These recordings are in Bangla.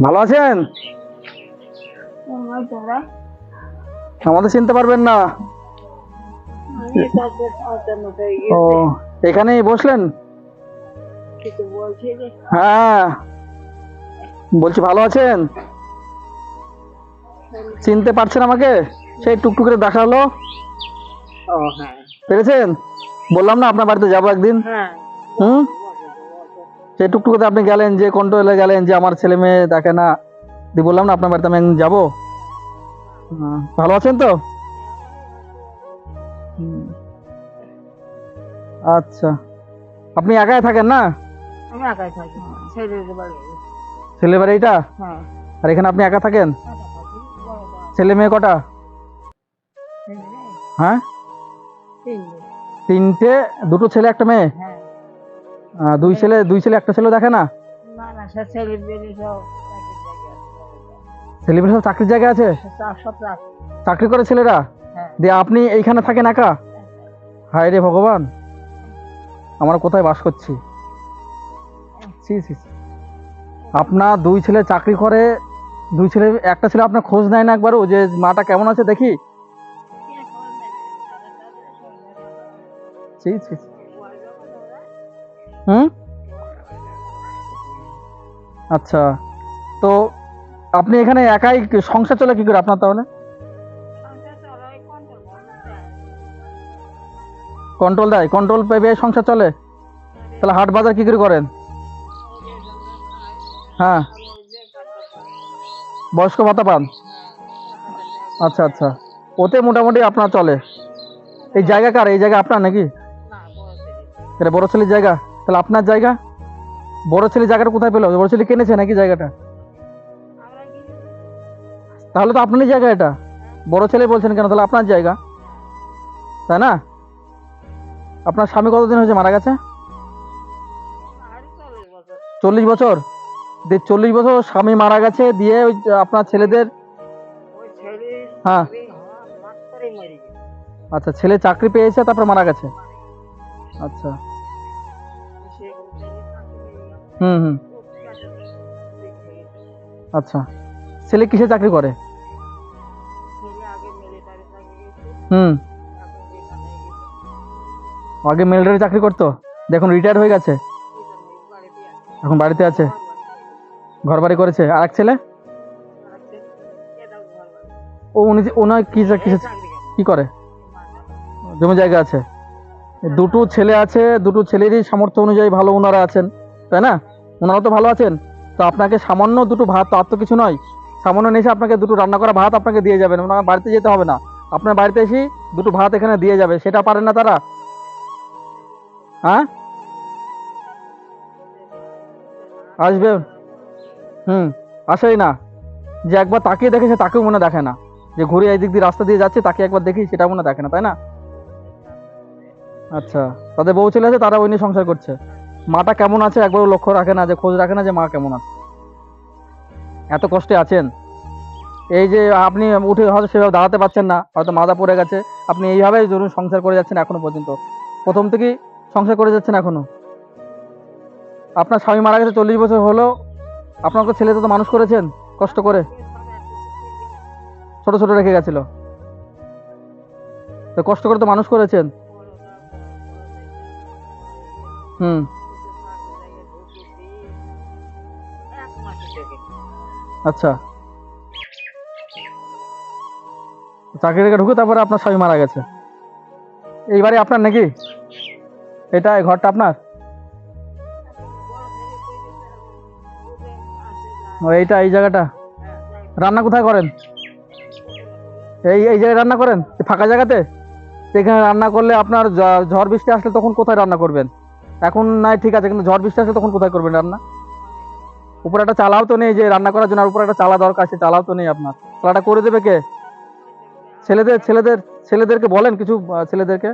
ভালো আছেন? আমাদের চিনতে পারবেন না। হয়ে ও গেছে এখানেই বসলেন? হ্যাঁ। বলছি ভালো আছেন? চিনতে পারছেন আমাকে? সেই টুকটুকে দেখা হলো হ্যাঁ। পেরেছেন? বললাম না আপনার বাড়িতে যাব একদিন। হ্যাঁ। হুম? সেই টুকটুকুতে আপনি গেলেন যে কন্ট্রোলে গেলেন যে আমার ছেলে মেয়ে দেখে না দিয়ে বললাম না আপনার বাড়িতে আমি একদিন যাব। হ্যাঁ, ভালো আছেন তো? আচ্ছা। আপনি একাই থাকেন না? আমি একাই থাকি ছেলে বাড়িটা হ্যাঁ। আর এখানে আপনি একা থাকেন? ছেলে মেয়ে কটা? হ্যাঁ? তিনটে দুটো ছেলে একটা মেয়ে? হ্যাঁ। দুই ছেলে দুই ছেলে একটা ছেলে দেখে না? না না সে সব চাকরির জায়গায় আছে, চাকরি করে ছেলেরা? হ্যাঁ। দিয়ে আপনি এইখানে থাকেন একা? হায় রে ভগবান। আমরা কোথায় বাস করছি? ছি, ছি, ছি। আপনার দুই ছেলে চাকরি করে দুই ছেলে একটা ছেলে আপনার খোঁজ নেয় না একবারও? যে মাটা কেমন আছে দেখি? ছি, ছি। হুম আচ্ছা তো আপনি এখানে একাই সংসার চলে কি করে আপনার তাহলে? কন্ট্রোল দেয় কন্ট্রোল পেয়ে সংসার চলে? তাহলে হাট বাজার কি করে করেন? হ্যাঁ। বয়স্ক ভাতা পান? আচ্ছা আচ্ছা। ওতে মোটামুটি আপনার চলে। এই জায়গা কার? এই জায়গা আপনার নাকি? এটা বড় ছেলের জায়গা? তাহলে আপনার জায়গা? বড় ছেলে জায়গাটা কোথায় পেল? বড় ছেলে কিনেছে নাকি জায়গাটা? তাহলে তো আপনারই জায়গা এটা। বড় ছেলে বলছেন কেন? তাহলে আপনার জায়গা। তাই না? আপনার স্বামী কতদিন হয়েছে? মারা গেছে? চল্লিশ বছর। দিয়ে চল্লিশ বছর স্বামী মারা গেছে দিয়ে ওই আপনার ছেলেদের হ্যাঁ। আচ্ছা ছেলে চাকরি পেয়েছে, তারপর মারা গেছে। আচ্ছা। হুম হুম। আচ্ছা। ছেলে কিসে চাকরি করে? হুম। আগে মিলিটারি চাকরি করতো? দেখুন রিটায়ার হয়ে গেছে। এখন বাড়িতে আছে। ঘর বাড়ি করেছে। আর এক ছেলে? ও উনি ওনার কি কিসে কি করে? জমি জায়গা আছে। দুটো ছেলে আছে, দুটো ছেলেরই সামর্থ্য অনুযায়ী ভালো ওনারা আছেন, তাই না? ওনারা তো ভালো আছেন। তো আপনাকে সামান্য দুটো ভাত, তো আর তো কিছু নয়। সামান্য এসে আপনাকে দুটো রান্না করা ভাত আপনাকে দিয়ে যাবেন, ওনার বাড়িতে যেতে হবে না। আপনার বাড়িতে এসে দুটো ভাত এখানে দিয়ে যাবে, সেটা পারেন না তারা। হ্যাঁ? আসবে? হুম, আসেই না। যে একবার তাকিয়ে দেখেছে তাকেও মনে দেখে না। যে ঘুরে এই দিক দিয়ে রাস্তা দিয়ে যাচ্ছে, তাকে একবার দেখি সেটা মনে দেখে না, তাই না? আচ্ছা তাদের বউ ছেলে আছে তারা ওই নিয়ে সংসার করছে। মাটা কেমন আছে একবারও লক্ষ্য রাখে না, যে খোঁজ রাখে না যে মা কেমন আছে। এত কষ্টে আছেন? এই যে আপনি উঠে হয়তো সেভাবে দাঁড়াতে পারছেন না, হয়তো মাথা পড়ে গেছে। আপনি এইভাবেই ধরুন সংসার করে যাচ্ছেন এখনও পর্যন্ত। প্রথম থেকেই সংসার করে যাচ্ছেন এখনও। আপনার স্বামী মারা গেছে চল্লিশ বছর হলো, আপনার তো ছেলে তো মানুষ করেছেন, কষ্ট করে। ছোট ছোট রেখে গেছিল। তো কষ্ট করে তো মানুষ করেছেন। হুম। আচ্ছা। চাকরি রেখে ঢুকে তারপরে আপনার স্বামী মারা গেছে। এইবারে আপনার নাকি? এটা ঘরটা আপনার? এইটা এই জায়গাটা? রান্না কোথায় করেন? এই এই জায়গায় রান্না করেন? ফাঁকা জায়গাতে? এখানে রান্না করলে আপনার ঝড় বৃষ্টি আসলে তখন কোথায় রান্না করবেন? এখন নাই, ঠিক আছে, কিন্তু ঝড় বৃষ্টি আসলে তখন কোথায় করবেন রান্না? উপরে একটা চালাও তো নেই যে রান্না করার জন্য, আর উপরে একটা চালা দরকার, সে চালাও তো নেই আপনার। চালাটা করে দেবে কে? ছেলেদের ছেলেদের, ছেলেদেরকে বলেন কিছু ছেলেদেরকে।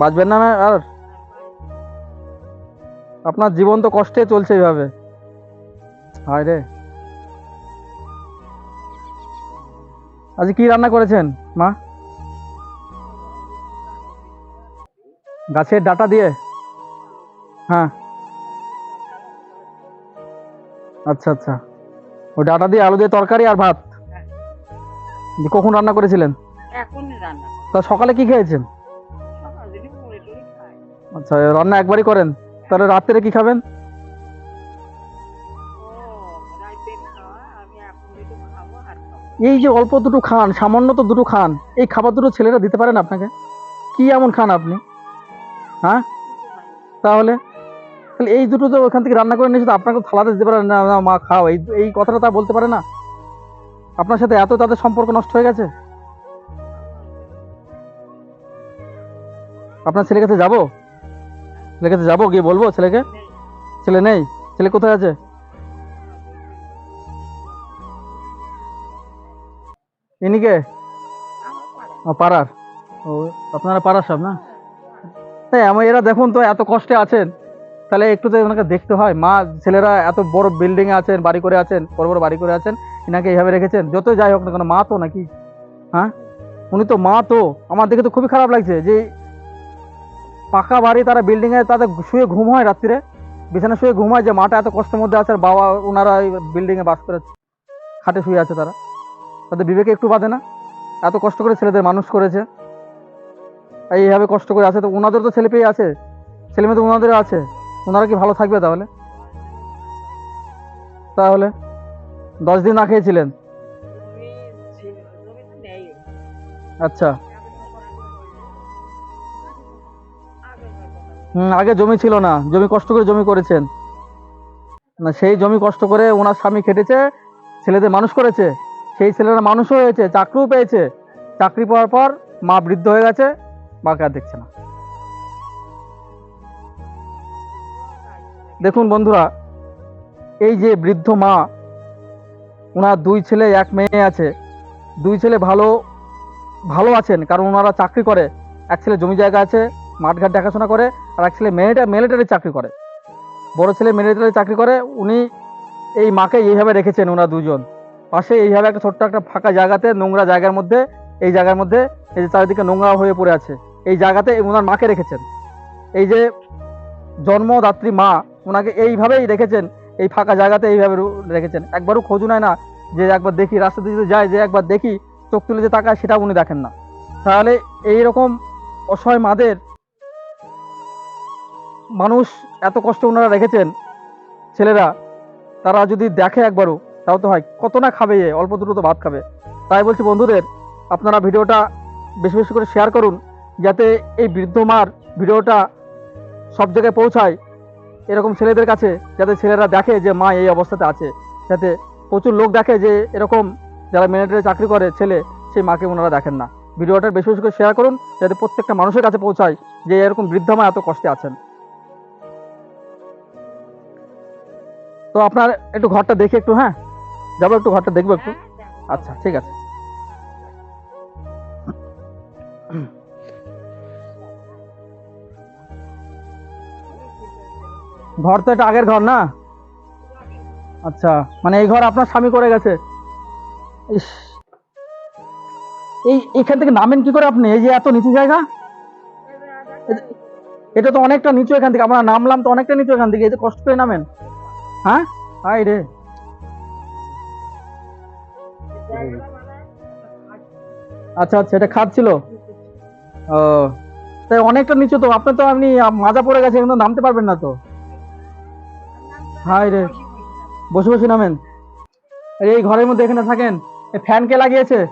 বাঁচবেন না আর? আপনার জীবন তো কষ্টে চলছে এইভাবে। হায় রে। আজ কি রান্না করেছেন, মা? গাছের ডাটা দিয়ে? হ্যাঁ। আচ্ছা আচ্ছা। ওই ডাটা দিয়ে আলু দিয়ে তরকারি আর ভাত? হ্যাঁ। কখন রান্না করেছিলেন। তা সকালে কি খেয়েছেন। আচ্ছা রান্না একবারই করেন? তাহলে রাত্রে কি খাবেন। এই যে অল্প দুটো খান সামান্য তো দুটো খান এই খাবার দুটো ছেলেরা দিতে পারেন আপনাকে? কি এমন খান আপনি? হ্যাঁ। তাহলে? তাহলে এই দুটো তো ওখান থেকে রান্না করে নিয়েছে তো আপনাকে থালাতে দিতে পারে না মা খাও। এই এই কথাটা তা বলতে পারে না? আপনার সাথে এত তাদের সম্পর্ক নষ্ট হয়ে গেছে? আপনার ছেলের কাছে যাব? ছেলের কাছে যাব গিয়ে বলব ছেলেকে? ছেলে নেই? ছেলে কোথায় আছে? ইনি কে? ও, পাড়ার। ও আপনারা পাড়ার সব না? তাই আমার এরা দেখুন তো এত কষ্টে আছেন। তাহলে একটু তো ওনাকে দেখতে হয়। মা, ছেলেরা এত বড় বিল্ডিংয়ে আছেন, বাড়ি করে আছেন, বড় বড় বাড়ি করে আছেন, এনাকে এইভাবে রেখেছেন। যত যাই হোক না কেন, মা তো নাকি? হ্যাঁ? উনি তো মা তো। আমার দেখে তো খুবই খারাপ লাগছে যে পাকা বাড়ি তারা বিল্ডিংয়ে তাদের শুয়ে ঘুম হয় রাত্রিরে। বিছানা শুয়ে ঘুম হয় যে মাটা এত কষ্টের মধ্যে আছে আর বাবা ওনারা বিল্ডিং এ বাস করে খাটে শুয়ে আছে তারা। তাদের বিবেকে একটু বাঁধে না? এত কষ্ট করে ছেলেদের মানুষ করেছে। এইভাবে কষ্ট করে আছে, তো ওনাদের তো ছেলে পেয়ে আছে। ছেলে মেয়ে তো ওনাদের আছে। ওনারা কি ভালো থাকবে তাহলে? তাহলে দশ দিন না খেয়েছিলেন। আচ্ছা। হুম, আগে জমি ছিল না। জমি কষ্ট করে জমি করেছেন। না, সেই জমি কষ্ট করে ওনার স্বামী খেটেছে, ছেলেদের মানুষ করেছে। সেই ছেলেরা মানুষও হয়েছে, চাকরিও পেয়েছে। চাকরি পাওয়ার পর মা বৃদ্ধ হয়ে গেছে। মাকে আর দেখছে না। দেখুন বন্ধুরা, এই যে বৃদ্ধ মা, ওনার দুই ছেলে, এক মেয়ে আছে। দুই ছেলে ভালো ভালো আছেন, কারণ ওনারা চাকরি করে। এক ছেলে জমি জায়গা আছে, মাঠঘাট দেখাশোনা করে, আর এক ছেলে মেয়েটা মিলিটারি চাকরি করে। বড় ছেলে মিলিটারি চাকরি করে, উনি এই মাকে এইভাবে রেখেছেন ওনারা দুজন। পাশে এইভাবে একটা ছোট্ট একটা ফাঁকা জায়গাতে, নোংরা জায়গার মধ্যে, এই জায়গার মধ্যে, এই যে চারিদিকে নোংরা হয়ে পড়ে আছে। এই জায়গাতে ওনার মাকে রেখেছেন। এই যে জন্মদাত্রী মা ওনাকে এইভাবেই রেখেছেন, এই ফাঁকা জায়গাতে এইভাবে রেখেছেন। একবারও খোঁজ নেয় না যে একবার দেখি, রাস্তা দিয়ে যায় যে একবার দেখি, চোখ তুলে যে তাকায় সেটা উনি দেখেন না। তাহলে এই রকম অসহায় মাদের মানুষ এত কষ্ট ওনারা রেখেছেন, ছেলেরা, তারা যদি দেখে একবারও, তাও তো হয়, কত না খাবে অল্প দুটো তো ভাত খাবে। তাই বলছি বন্ধুদের, আপনারা ভিডিওটা বেশি বেশি করে শেয়ার করুন যাতে এই বৃদ্ধ মার ভিডিওটা সব জায়গায় পৌঁছায় এরকম ছেলেদের কাছে যাতে ছেলেরা দেখে যে মা এই অবস্থাতে আছে। যাতে প্রচুর লোক দেখে যে এরকম যারা মিলিটারি চাকরি করে ছেলে সেই মাকে ওনারা দেখেন না। ভিডিওটা বেশি বেশি করে শেয়ার করুন যাতে প্রত্যেকটা মানুষের কাছে পৌঁছায় যে এরকম বৃদ্ধ মা এত কষ্টে আছেন। তো আপনার একটু ঘরটা দেখি একটু হ্যাঁ? যাব একটু ঘরটা দেখব একটু? হ্যাঁ, আচ্ছা ঠিক আছে। ঘর তো এটা আগের ঘর না? আচ্ছা মানে এই ঘর আপনার স্বামী করে গেছে। ইস। এই এখান থেকে নামেন কি করে আপনি? এই যে এত নিচু জায়গা? এটা তো অনেকটা নিচু এখান থেকে, আমরা নামলাম তো অনেকটা নিচু এখান থেকে, এই যে কষ্ট করে নামেন। হ্যাঁ? হাই রে। আচ্ছা আচ্ছা এটা খাচ্ছিল ও, তাই অনেকটা নিচু তো আপনার তো আপনি মাজা পড়ে গেছে কিন্তু নামতে পারবেন না তো। হাই রে। বসে বসে নামেন। এই ঘরের মধ্যে এখানে থাকেন। এই ফ্যান কে লাগিয়েছে?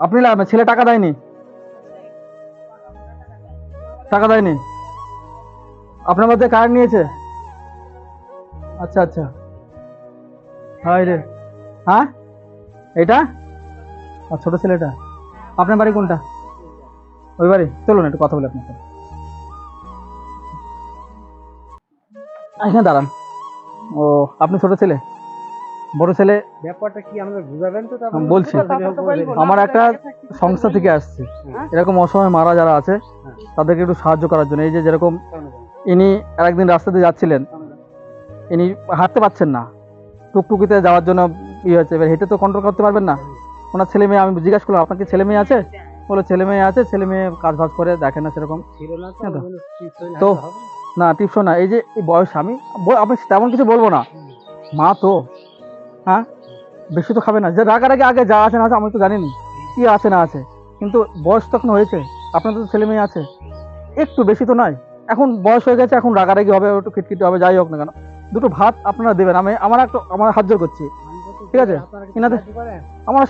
আপনি ছেলে টাকা দেয়নি? টাকা দেয়নি? আপনার মধ্যে কার্ড নিয়েছে? আচ্ছা আচ্ছা। হাই রে। হ্যাঁ? এটা আর ছোট ছেলেটা? আপনার বাড়ি কোনটা? ওই বাড়ি। চলুন, একটু কথা বলি আপনার এখানে দাঁড়ান। ও আপনি ছোট ছেলে? বড় ছেলে? ব্যাপারটা কি আমরা বুঝাবেন তো আমি বলছি। আমার একটা সংস্থা থেকে আসছে। হ্যাঁ। এরকম অসহায় মারা যারা আছে হ্যাঁ। তাদেরকে একটু সাহায্য করার জন্য। এই যে যেরকম ইনি একদিন রাস্তা দিয়ে যাচ্ছিলেন ইনি হাঁটতে পারছেন না। টুকটুকিতে যাওয়ার জন্য ইয়ে হচ্ছে এবার হেঁটে তো কন্ট্রোল করতে পারবেন না। ওনার ছেলে মেয়ে আমি জিজ্ঞাসা করলাম আপনার কি ছেলে মেয়ে আছে? বলো ছেলে মেয়ে আছে ছেলে মেয়ে কাজ বাজ করে দেখে না সেরকম। তো না টিপসও না এই যে বয়স আমি আমি তেমন কিছু বলব না। মা তো হ্যাঁ? বেশি তো খাবে না। যে রাগারাগি আগে যা আছে না আছে আমি তো জানি না কি আছে না আছে। কিন্তু বয়স তখন হয়েছে আপনাদের তো ছেলে মেয়ে আছে। একটু বেশি তো নয়। এখন বয়স হয়ে গেছে এখন রাগারাগি হবে একটু খিটখিটে হবে যাই হোক না কেন। দুটো ভাত আপনারা দেবেন আমি আমার একটু আমার হাত জোর করছি। ঠিক আছে। আপনারা কি ইনাদের- আমার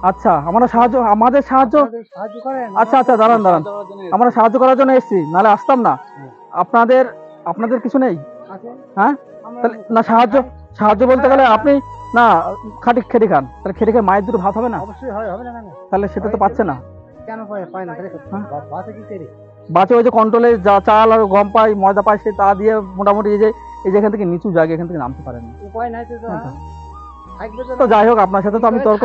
আচ্ছা আমরা সাহায্য আমাদের সাহায্য আচ্ছা আচ্ছা দাঁড়ান দাঁড়ান। আমরা সাহায্য করার জন্য এসেছি নাহলে আসতাম না। আপনাদের আপনাদের কিছু নেই? হ্যাঁ? তাহলে না সাহায্য সাহায্য বলতে গেলে আপনি না খাটি খেটে খান। তাহলে খেটে খেয়ে মায়ের দুটো ভাত হবে না? অবশ্যই হবে না তাহলে সেটা তো পাচ্ছে না। কেন পায় না হ্যাঁ। বাচ্চা ওই যে কন্ট্রোলে যা চাল আর গম পায় ময়দা পায় সে তা দিয়ে মোটামুটি এই যে এই যে এখান থেকে নিচু জায়গা এখান থেকে নামতে পারেন উপায় নাই তো হ্যাঁ। হ্যাঁ। তো তো যাই হোক আপনার সাথে তো আমি তর্ক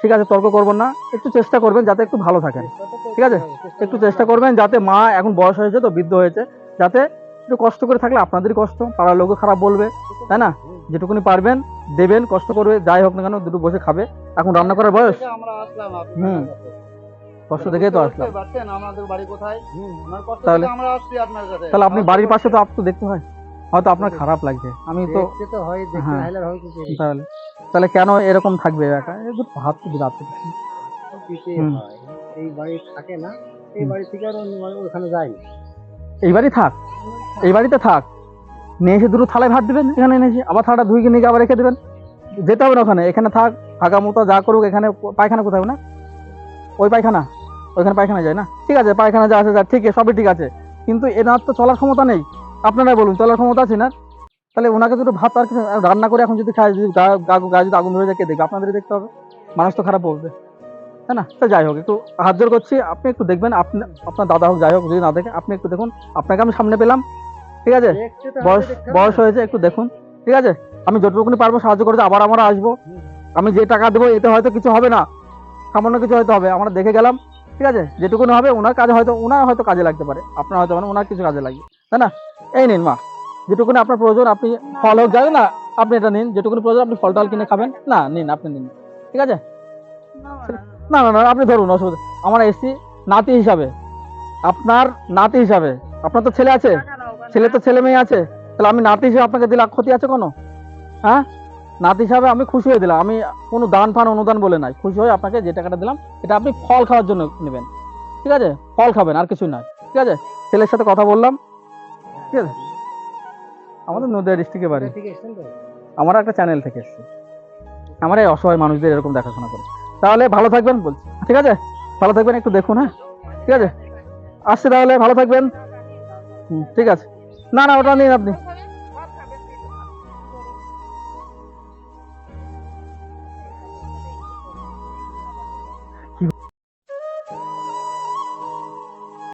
ঠিক আছে তর্ক করবেন না। একটু চেষ্টা করবেন যাতে একটু ভালো থাকেন। ঠিক আছে? একটু চেষ্টা করবেন যাতে মা এখন বয়স হয়েছে তো বৃদ্ধ হয়েছে যাতে একটু কষ্ট করে থাকলে আপনাদেরই কষ্ট পাড়ার লোকও খারাপ বলবে তাই না? যেটুকুনি পারবেন দেবেন কষ্ট করবে যাই হোক না কেন দুটো বসে খাবে। এখন রান্না করার বয়স? হুম। কষ্ট দেখেই তো আসলাম। কষ্ট তাহলে- তাহলে আপনি বাড়ির পাশে তো আপনি দেখতে হয়। হয়তো আপনার খারাপ লাগছে আমি তো হয় তাহলে তাহলে কেন এরকম থাকবে একা? এই যে ভাত তো বিরাট এই বাড়ি থাকে না এই বাড়ি থেকে আর অন্য বাড়ি ওখানে যায় না। এই বাড়ি থাক এই বাড়িতে থাক। নিয়ে এসে দুটো থালায় ভাত দিবেন এখানে এনে এসে আবার থালাটা ধুইকে নিয়ে আবার রেখে দেবেন। যেতে হবে না ওখানে এখানে থাক ফাঁকা মতো যা করুক এখানে পায়খানা কোথায় না ওই পায়খানা ওইখানে পায়খানা যায় না? ঠিক আছে পায়খানা যা আছে যা ঠিক আছে সবই ঠিক আছে। কিন্তু এনার তো চলার ক্ষমতা নেই। আপনারাই বলুন চলার ক্ষমতা আছে না? তাহলে ওনাকে দুটো ভাত আর কিছু রান্না করে এখন যদি খায় যদি গায়ে যদি আগুন ধরে যায় কে দেখবে? আপনাদেরই দেখতে হবে। মানুষ তো খারাপ বলবে। তাই না? তো যাই হোক একটু হাত জোর করছি। আপনি একটু দেখবেন আপনি আপনার দাদা হোক যাই হোক যদি না দেখে আপনি একটু দেখুন। আপনাকে আমি সামনে পেলাম। ঠিক আছে? বয়স বয়স হয়েছে একটু দেখুন। ঠিক আছে? আমি যতটুকুনি পারব সাহায্য করতে আবার আমরা আসব। আমি যে টাকা দেবো এতে হয়তো কিছু হবে না। সামান্য কিছু হয়তো হবে। আমরা দেখে গেলাম। ঠিক আছে? যেটুকুনি হবে ওনার কাজে হয়তো ওনার হয়তো কাজে লাগতে পারে। আপনার হয়তো মানে ওনার কিছু কাজে লাগবে। তাই না? এই নিন মা। যেটুকুনি আপনার প্রয়োজন, আপনি ফল হোক যাবে না, আপনি এটা নিন। যেটুকুনি প্রয়োজন, আপনি ফল টল কিনে খাবেন। না, নিন, আপনি নিন। ঠিক আছে? না না না, আপনি ধরুন, অসুবিধা আমার এসছি নাতি হিসাবে, আপনার নাতি হিসাবে, আপনার তো ছেলে আছে, ছেলে তো ছেলে মেয়ে আছে, তাহলে আমি নাতি হিসেবে আপনাকে দিলাম, ক্ষতি আছে কোনো? হ্যাঁ? নাতি হিসাবে আমি খুশি হয়ে দিলাম। আমি কোনো দান ফান অনুদান বলে নাই। খুশি হয়ে আপনাকে যে টাকাটা দিলাম, এটা আপনি ফল খাওয়ার জন্য নেবেন। ঠিক আছে? ফল খাবেন, আর কিছুই নয়। ঠিক আছে? ছেলের সাথে কথা বললাম। ঠিক আছে? আমাদের নদিয়া ডিস্ট্রিক্টে বাড়ি। আমার একটা চ্যানেল থেকে এসছে। আমার এই অসহায় মানুষদের এরকম দেখাশোনা করে। তাহলে ভালো থাকবেন বলছি। ঠিক আছে? ভালো থাকবেন একটু দেখুন হ্যাঁ? ঠিক আছে? আসছে তাহলে ভালো থাকবেন। হুম, ঠিক আছে। না না ওটা নিন আপনি।